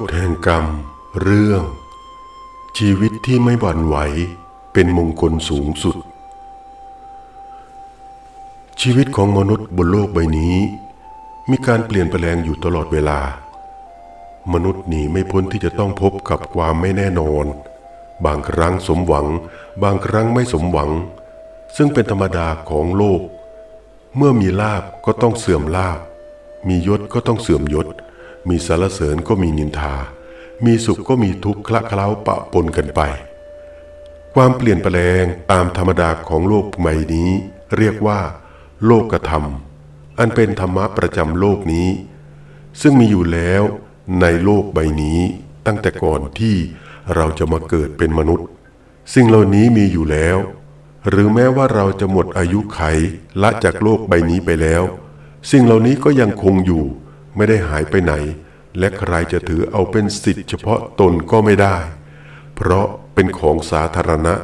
ฎแห่งกรรม เรื่อง ชีวิตที่ไม่หวั่นไหวเป็นมงคลสูงสุด ชีวิตของมนุษย์บนโลกใบนี้ มีการเปลี่ยนแปลงอยู่ตลอดเวลา มนุษย์หนีไม่พ้นที่จะต้องพบกับความไม่แน่นอน บางครั้งสมหวัง บางครั้งไม่สมหวัง ซึ่งเป็นธรรมดาของโลก เมื่อมีลาบก็ต้องเสื่อมลาบ มียศก็ต้องเสื่อมยศ มีสารเสริญก็มีนินทา มีสุขก็มีทุกข์คละเคล้าปะปนกันไป ความเปลี่ยนแปลงตามธรรมดาของโลกใหม่นี้ เรียกว่า โลกธรรม อันเป็นธรรมะประจำโลกนี้ ซึ่งมีอยู่แล้วในโลกใบนี้ตั้งแต่ก่อนที่เราจะมาเกิดเป็นมนุษย์ สิ่งเหล่านี้มีอยู่แล้ว หรือแม้ว่าเราจะหมดอายุไขละจากโลกใบนี้ไปแล้ว สิ่งเหล่านี้ก็ยังคงอยู่ ไม่ได้หายไปไหน และใครจะถือเอาเป็นสิทธิ์เฉพาะตนก็ไม่ได้ เพราะเป็นของสาธารณะ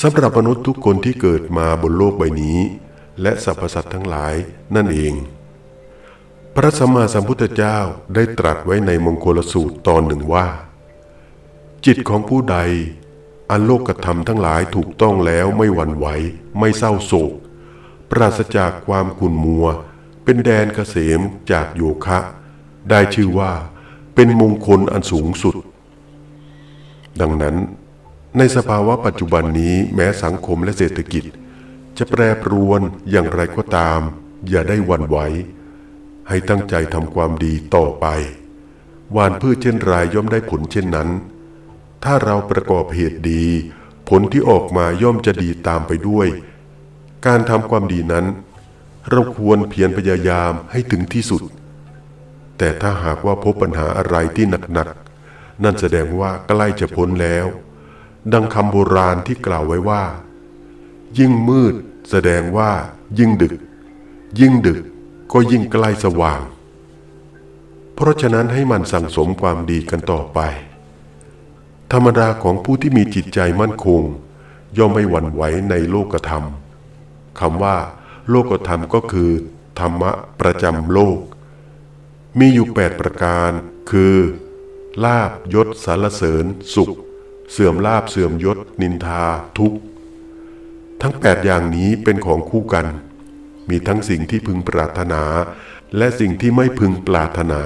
สำหรับมนุษย์ทุกคนที่เกิดมาบนโลกใบนี้ และสรรพสัตว์ทั้งหลายนั่นเอง พระสัมมาสัมพุทธเจ้าได้ตรัสไว้ในมงคลสูตรตอนหนึ่งว่า จิตของผู้ใด อันโลกธรรมทั้งหลายถูกต้องแล้วไม่หวั่นไหว ไม่เศร้าโศก ปราศจากความขุ่นมัว เป็นแดนเกษมจากโยคะ ได้ชื่อว่าเป็นมงคลอันสูงสุด ดังนั้นในสภาวะปัจจุบันนี้แม้สังคมและเศรษฐกิจ จะแปรปรวนอย่างไรก็ตาม อย่าได้วันไหว ให้ตั้งใจทำความดีต่อไปหวานพืชเช่นไรย่อมได้ผลเช่นนั้น ถ้าเราประกอบเหตุดี ผลที่ออกมาย่อมจะดีตามไปด้วย การทำความดีนั้น เราควรเพียรพยายามให้ถึงที่สุด แต่ถ้าหากว่าพบปัญหาอะไรที่หนักๆ นั่นแสดงว่าใกล้จะพ้นแล้ว ดังคำโบราณที่กล่าวไว้ว่า ยิ่งมืดแสดงว่ายิ่งดึก ยิ่งดึกก็ยิ่งใกล้สว่าง เพราะฉะนั้นให้มันสั่งสมความดีกันต่อไป ธรรมดาของผู้ที่มีจิตใจมั่นคง ย่อมไม่หวั่นไหวในโลกธรรมคำว่า โลกธรรมก็คือ ธรรมะประจำโลก มีอยู่แปดประการ คือ ลาบยศสารเสริญ สุข เสื่อมลาบเสื่อมยศ นินทา ทุกข์ ทั้งแปดอย่างนี้เป็นของคู่กัน มีทั้งสิ่งที่พึงปรารถนา และสิ่งที่ไม่พึงปรารถนา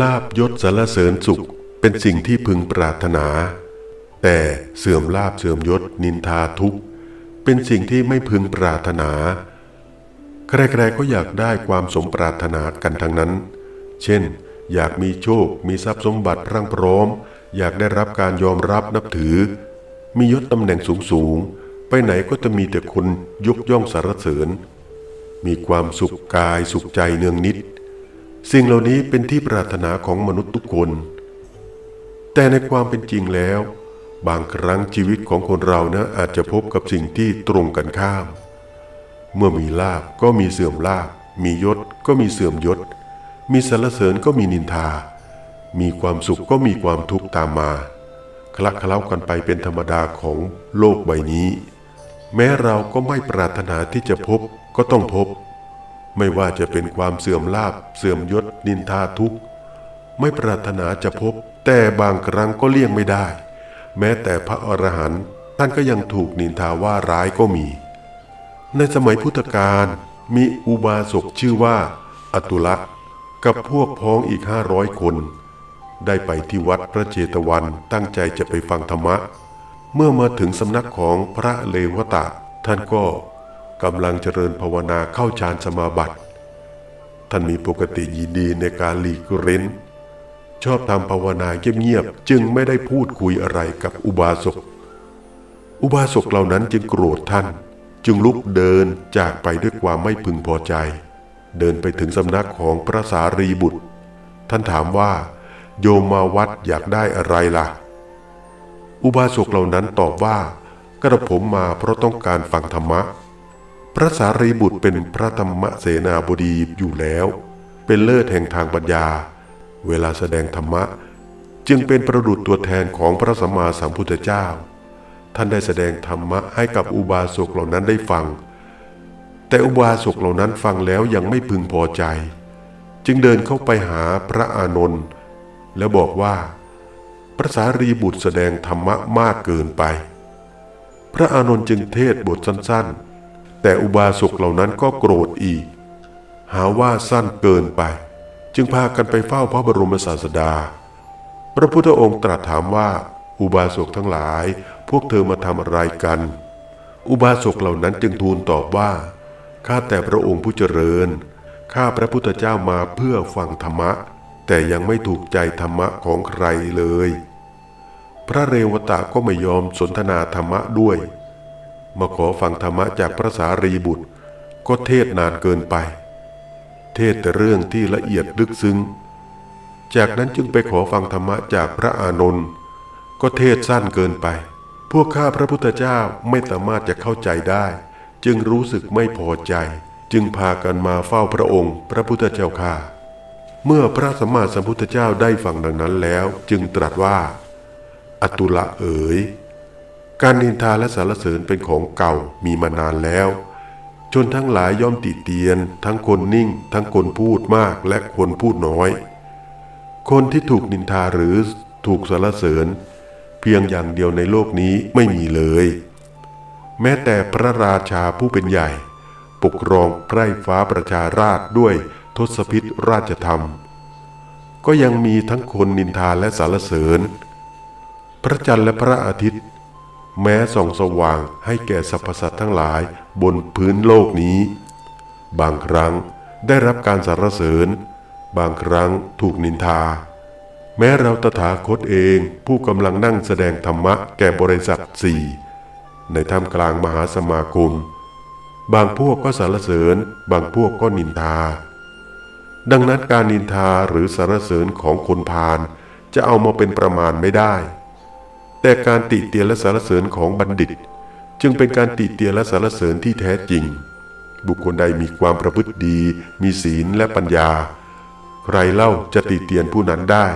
ลาบยศสารเสริญสุข เป็นสิ่งที่พึงปรารถนา แต่เสื่อมลาบเสื่อมยศนินทาทุกข์ เป็นสิ่งที่ไม่พึงปรารถนา ใครๆก็อยากได้ความสมปรารถนากันทั้งนั้น เช่น อยากมีโชค มีทรัพย์สมบัติพรั่งพร้อม อยากได้รับการยอมรับนับถือ มียศตำแหน่งสูงสูงๆ ไปไหนก็จะมีแต่คนยกย่องสรรเสริญ มีความสุขกายสุขใจเนืองนิด สิ่งเหล่านี้เป็นที่ปรารถนาของมนุษย์ทุกคน แต่ในความเป็นจริงแล้ว บางครั้งชีวิตของคนเรานะอาจจะพบกับสิ่งที่ตรงกันข้าม เมื่อมีลาบก็มีเสื่อมลาบ มียศก็มีเสื่อมยศ มีสรรเสริญก็มีนินทา มีความสุขก็มีความทุกข์ตามมาคลักเคล้ากันไปเป็นธรรมดาของโลกใบนี้ แม้เราก็ไม่ปรารถนาที่จะพบก็ต้องพบ ไม่ว่าจะเป็นความเสื่อมลาบ เสื่อมยศนินทาทุกข์ ไม่ปรารถนาจะพบ แต่บางครั้งก็เลี่ยงไม่ได้ แม้แต่พระอรหันต์ท่านก็ยังถูกนินทาว่าร้ายก็มี ในสมัยพุทธกาลมีอุบาสกชื่อว่าอตุละกับพวกพ้องอีกห้าร้อยคน ได้ไปที่วัดพระเจตวันตั้งใจจะไปฟังธรรมะ เมื่อมาถึงสำนักของพระเลวตะ ท่านก็กำลังเจริญภาวนาเข้าฌานสมาบัติ ท่านมีปกติยินดีในการหลีกเร้น ชอบทำภาวนาเงียบๆจึงไม่ได้พูดคุยอะไรกับอุบาสก อุบาสกเหล่านั้นจึงโกรธท่าน จึงลุกเดินจากไปด้วยความไม่พึงพอใจ เดินไปถึงสำนักของพระสารีบุตร ท่านถามว่า โยมมาวัดอยากได้อะไรล่ะ อุบาสกเหล่านั้นตอบว่ากระผมมาเพราะต้องการฟังธรรมะ พระสารีบุตรเป็นพระธรรมเสนาบดีอยู่แล้ว เป็นเลิศแห่งทางปัญญา เวลาแสดงธรรมะจึงเป็นประดุจตัวแทนของพระสัมมาสัมพุทธเจ้า ท่านได้แสดงธรรมะให้กับอุบาสกเหล่านั้นได้ฟัง แต่อุบาสกเหล่านั้นฟังแล้วยังไม่พึงพอใจ จึงเดินเข้าไปหาพระอานนท์แล้วบอกว่า พระสารีบุตรแสดงธรรมะมากเกินไป พระอานนท์จึงเทศบทสั้นๆ แต่อุบาสกเหล่านั้นก็โกรธอีก หาว่าสั้นเกินไป จึงพากันไปเฝ้าพระบรมศาสดา พระพุทธองค์ตรัสถามว่า อุบาสกทั้งหลาย พวกเธอมาทำอะไรกัน อุบาสกเหล่านั้นจึงทูลตอบว่า ข้าแต่พระองค์ผู้เจริญ ข้าพระพุทธเจ้ามาเพื่อฟังธรรมะ แต่ยังไม่ถูกใจธรรมะของใครเลย พระเรวตะก็ไม่ยอมสนทนาธรรมะด้วย มาขอฟังธรรมะจากพระสารีบุตร ก็เทศนานเกินไป เทศแต่เรื่องที่ละเอียดลึกซึ้ง จากนั้นจึงไปขอฟังธรรมะจากพระอานนท์ก็เทศสั้นเกินไป พวกข้าพระพุทธเจ้าไม่สามารถจะเข้าใจได้ จึงรู้สึกไม่พอใจ จึงพากันมาเฝ้าพระองค์ พระพุทธเจ้าข้าเมื่อพระสัมมาสัมพุทธเจ้าได้ฟังดังนั้นแล้ว จึงตรัสว่า อตุละเอ๋ย การนินทาและสารเสริญเป็นของเก่ามีมานานแล้ว จนทั้งหลายย่อมติเตียน ทั้งคนนิ่ง ทั้งคนพูดมากและคนพูดน้อย คนที่ถูกนินทาหรือถูกสารเสริญ เพียงอย่างเดียวในโลกนี้ไม่มีเลย แม้แต่พระราชาผู้เป็นใหญ่ ปกครองไพร่ฟ้าประชาราชด้วยทศพิษราชธรรม ก็ยังมีทั้งคนนินทาและสารเสริญ พระจันทร์และพระอาทิตย์ แม้ส่องสว่างให้แก่สรรพสัตว์ทั้งหลายบนพื้นโลกนี้ บางครั้งได้รับการสรรเสริญ บางครั้งถูกนินทา แม้เราตถาคตเองผู้กำลังนั่งแสดงธรรมะแก่บริษัทสี่ในท่ามกลางมหาสมาคม บางพวกก็สรรเสริญ บางพวกก็นินทา ดังนั้นการนินทาหรือสรรเสริญของคนพาลจะเอามาเป็นประมาณไม่ได้ แต่การติเตียนและสรรเสริญของบัณฑิต จึงเป็นการติเตียนและสรรเสริญที่แท้จริง บุคคลใดมีความประพฤติดี มีศีลและปัญญา ใครเล่าจะติเตียนผู้นั้นได้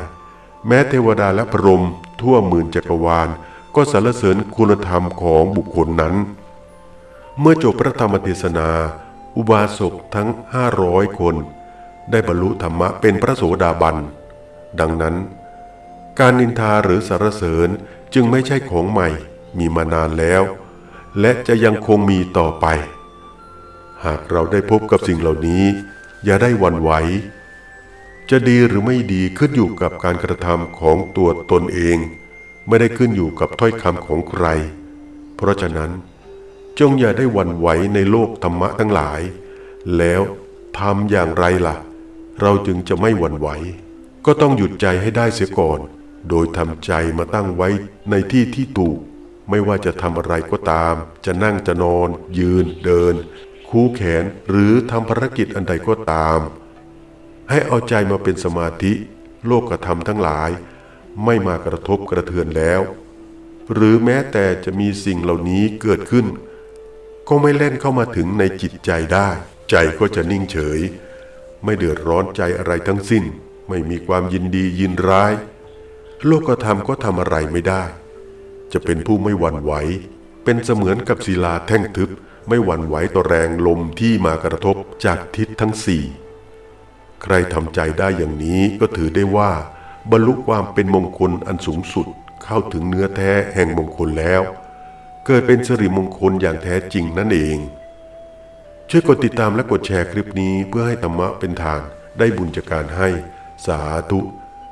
แม้เทวดาและพรหมทั่วหมื่นจักรวาล ก็สรรเสริญคุณธรรมของบุคคลนั้น เมื่อจบพระธรรมเทศนา อุบาสกทั้งห้าร้อยคน ได้บรรลุธรรมะเป็นพระโสดาบัน ดังนั้น การนินทาหรือสรรเสริญจึงไม่ใช่ของใหม่มีมานานแล้ว และจะยังคงมีต่อไป หากเราได้พบกับสิ่งเหล่านี้ อย่าได้วันไหว จะดีหรือไม่ดีขึ้นอยู่กับการกระทำของตัวตนเอง ไม่ได้ขึ้นอยู่กับถ้อยคำของใคร เพราะฉะนั้นจงอย่าได้วันไหวในโลกธรรมะทั้งหลาย แล้วทำอย่างไรล่ะ เราจึงจะไม่วันไหว ก็ต้องหยุดใจให้ได้เสียก่อน โดยทำใจมาตั้งไว้ในที่ที่ถูก ไม่ว่าจะทำอะไรก็ตาม จะนั่งจะนอน ยืนเดิน คู่แขนหรือทำภารกิจอันใดก็ตาม ให้เอาใจมาเป็นสมาธิ โลกธรรมทั้งหลาย ไม่มากระทบกระเทือนแล้ว หรือแม้แต่จะมีสิ่งเหล่านี้เกิดขึ้น ก็ไม่เล่นเข้ามาถึงในจิตใจได้ ใจก็จะนิ่งเฉย ไม่เดือดร้อนใจอะไรทั้งสิ้น ไม่มีความยินดียินร้าย โลกธรรมก็ทำอะไรไม่ได้ จะเป็นผู้ไม่หวั่นไหว เป็นเสมือนกับศิลาแท่งทึบ ไม่หวั่นไหวต่อแรงลมที่มากระทบจากทิศทั้งสี่ใครทำใจได้อย่างนี้ก็ถือได้ว่า บรรลุความเป็นมงคลอันสูงสุดเข้าถึงเนื้อแท้แห่งมงคลแล้ว เกิดเป็นสิริมงคลอย่างแท้จริงนั่นเอง ช่วยกดติดตามและกดแชร์คลิปนี้เพื่อให้ธรรมะเป็นทางได้บุญจากการให้สาธุ